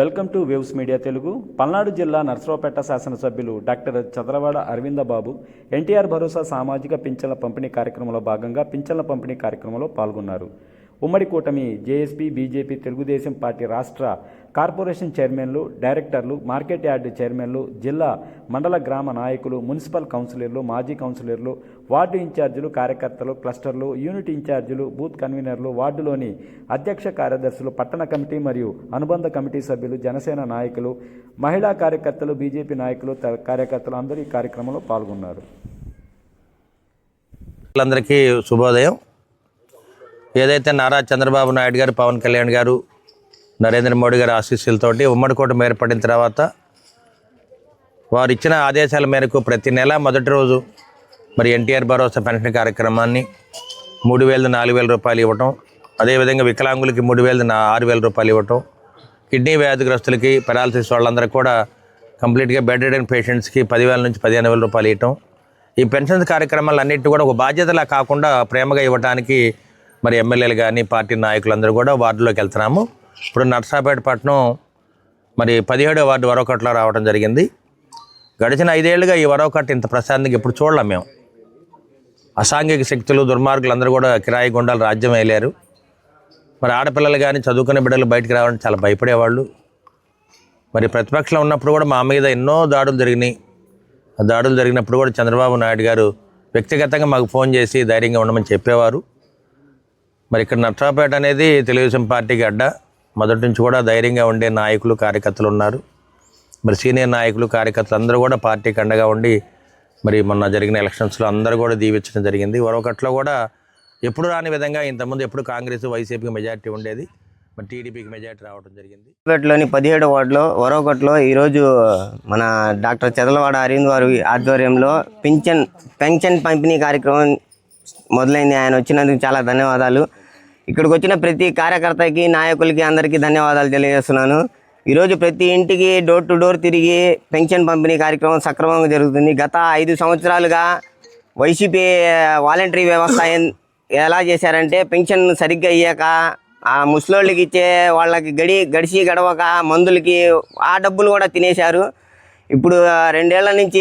Welcome to waves media Telugu. Palnadu జిల్లా నర్సరావుపేట శాసనసభ్యులు doctor Chadalavada Aravindababu NTR భరోసా సామాజిక పింఛన్ల పంపిణీ కార్యక్రమంలో భాగంగా పింఛన్ల పంపిణీ కార్యక్రమంలో పాల్గొన్నారు. ఉమ్మడి కూటమి జేఎస్పీ బీజేపీ తెలుగుదేశం పార్టీ రాష్ట్ర కార్పొరేషన్ చైర్మన్లు డైరెక్టర్లు మార్కెట్ యార్డు చైర్మన్లు జిల్లా మండల గ్రామ నాయకులు మున్సిపల్ కౌన్సిలర్లు మాజీ కౌన్సిలర్లు వార్డు ఇన్ఛార్జీలు కార్యకర్తలు క్లస్టర్లు యూనిట్ ఇన్ఛార్జీలు బూత్ కన్వీనర్లు వార్డులోని అధ్యక్ష కార్యదర్శులు పట్టణ కమిటీ మరియు అనుబంధ కమిటీ సభ్యులు జనసేన నాయకులు మహిళా కార్యకర్తలు బీజేపీ నాయకులు త- కార్యకర్తలు అందరూ ఈ కార్యక్రమంలో పాల్గొన్నారు. అందరికీ శుభోదయం. ఏదైతే నారా చంద్రబాబు నాయుడు గారు పవన్ కళ్యాణ్ గారు నరేంద్ర మోడీ గారి ఆశీస్సులతోటి ఉమ్మడి కూటమి ఏర్పడిన తర్వాత వారు ఇచ్చిన ఆదేశాల మేరకు ప్రతి నెల మొదటి రోజు మరి ఎన్టీఆర్ భరోసా పెన్షన్ కార్యక్రమాన్ని మూడు వేల నాలుగు వేల రూపాయలు ఇవ్వటం అదేవిధంగా వికలాంగులకి మూడు వేల ఆరు వేల రూపాయలు ఇవ్వటం కిడ్నీ వ్యాధిగ్రస్తులకి పెరాలసిస్ వాళ్ళందరికీ కూడా కంప్లీట్గా బెడ్ రిడన్ పేషెంట్స్కి పదివేల నుంచి పదిహేను వేల రూపాయలు ఇవ్వటం. ఈ పెన్షన్ కార్యక్రమాలు అన్నింటి కూడా ఒక బాధ్యతలా కాకుండా ప్రేమగా ఇవ్వడానికి మరి ఎమ్మెల్యేలు కానీ పార్టీ నాయకులందరూ కూడా వార్డులోకి వెళ్తున్నాము. ఇప్పుడు నర్సాపేట పట్టణం మరి పదిహేడో వార్డు వరొకట్లో రావడం జరిగింది. గడిచిన ఐదేళ్ళుగా ఈ వరొకటి ఇంత ప్రశాంతంగా ఎప్పుడు చూడలేం మేము. అసాంఘిక శక్తులు దుర్మార్గులు అందరూ కూడా కిరాయి గుండాలు రాజ్యం వేయలేరు. మరి ఆడపిల్లలు కానీ చదువుకునే బిడ్డలు బయటికి రావాలని చాలా భయపడేవాళ్ళు. మరి ప్రతిపక్షంలో ఉన్నప్పుడు కూడా మా మీద ఎన్నో దాడులు జరిగినాయి. ఆ దాడులు జరిగినప్పుడు కూడా చంద్రబాబు నాయుడు గారు వ్యక్తిగతంగా మాకు ఫోన్ చేసి ధైర్యంగా ఉండమని చెప్పేవారు. మరి ఇక్కడ నట్రాపేట అనేది తెలుగుదేశం పార్టీకి అడ్డ. మొదటి నుంచి కూడా ధైర్యంగా ఉండే నాయకులు కార్యకర్తలు ఉన్నారు. మరి సీనియర్ నాయకులు కార్యకర్తలు అందరూ కూడా పార్టీకి అండగా ఉండి మరి మొన్న జరిగిన ఎలక్షన్స్లో అందరూ కూడా దీవించడం జరిగింది. మరొకట్లో కూడా ఎప్పుడు రాని విధంగా ఇంతకుముందు ఎప్పుడు కాంగ్రెస్ వైసీపీకి మెజార్టీ ఉండేది. మరి టీడీపీకి మెజార్టీ రావడం జరిగింది. పేటలోని పదిహేడు వార్డులో వరొకట్లో ఈరోజు మన డాక్టర్ చెదలవాడ అరవింద్ వారి ఆధ్వర్యంలో పింఛన్ పెన్షన్ పంపిణీ కార్యక్రమం మొదలైంది. ఆయన వచ్చినందుకు చాలా ధన్యవాదాలు. ఇక్కడికి వచ్చిన ప్రతి కార్యకర్తకి నాయకులకి అందరికీ ధన్యవాదాలు తెలియజేస్తున్నాను. ఈరోజు ప్రతి ఇంటికి డోర్ టు డోర్ తిరిగి పెన్షన్ పంపిణీ కార్యక్రమం సక్రమంగా జరుగుతుంది. గత ఐదు సంవత్సరాలుగా వైసీపీ వాలంటరీ వ్యవస్థ ఎలా చేశారంటే పెన్షన్ సరిగ్గా ఇయ్యాక ఆ ముసలోళ్ళకి ఇచ్చే వాళ్ళకి గడి గడిచి గడవక మందులకి ఆ డబ్బులు కూడా తినేశారు. ఇప్పుడు రెండేళ్ళ నుంచి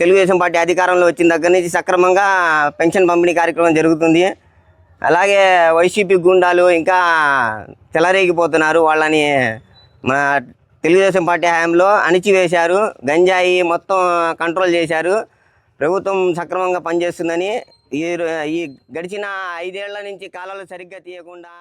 తెలుగుదేశం పార్టీ అధికారంలో వచ్చిన దగ్గర నుంచి సక్రమంగా పెన్షన్ పంపిణీ కార్యక్రమం జరుగుతుంది. అలాగే వైసీపీ గుండాలు ఇంకా తెలరేగిపోతున్నారు వాళ్ళని మన తెలుగుదేశం పార్టీ హయాంలో అణిచివేశారు. గంజాయి మొత్తం కంట్రోల్ చేశారు. ప్రభుత్వం సక్రమంగా పనిచేస్తుందని ఈ ఈ గడిచిన ఐదేళ్ళ నుంచి కాలాలు సరిగ్గా తీయకుండా